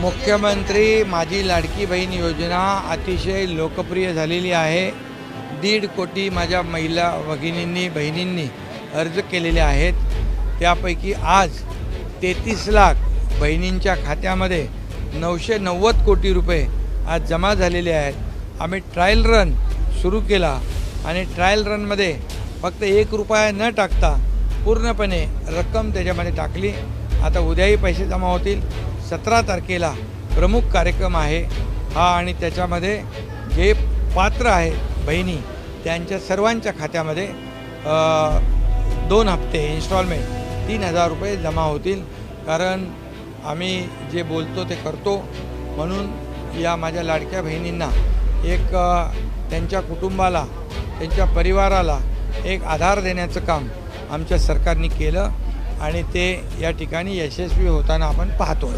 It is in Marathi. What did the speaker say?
मुख्यमंत्री माझी लाडकी बहीण योजना अतिशय लोकप्रिय झालेली आहे. दीड कोटी माझ्या महिला भगिनींनी बहिणींनी अर्ज केलेले आहेत. त्यापैकी आज तेहतीस लाख बहिणींच्या खात्यामध्ये नऊशे नव्वद कोटी रुपये आज जमा झालेले आहेत. आम्ही ट्रायल रन सुरू केला आणि ट्रायल रनमध्ये फक्त एक रुपया न टाकता पूर्णपणे रक्कम त्याच्यामध्ये टाकली. आता उद्याही पैसे जमा होतील. सतरा तारखेला प्रमुख कार्यक्रम आहे हा आणि त्याच्यामध्ये जे पात्र आहे बहिणी त्यांच्या सर्वांच्या खात्यामध्ये दोन हप्ते इन्स्टॉलमेंट तीन हजार रुपये जमा होतील. कारण आम्ही जे बोलतो ते करतो. म्हणून या माझ्या लाडक्या बहिणींना एक त्यांच्या कुटुंबाला त्यांच्या परिवाराला एक आधार देण्याचं काम आमच्या सरकारने केलं आणि ते या ठिकाणी यशस्वी होताना आपण पाहतो.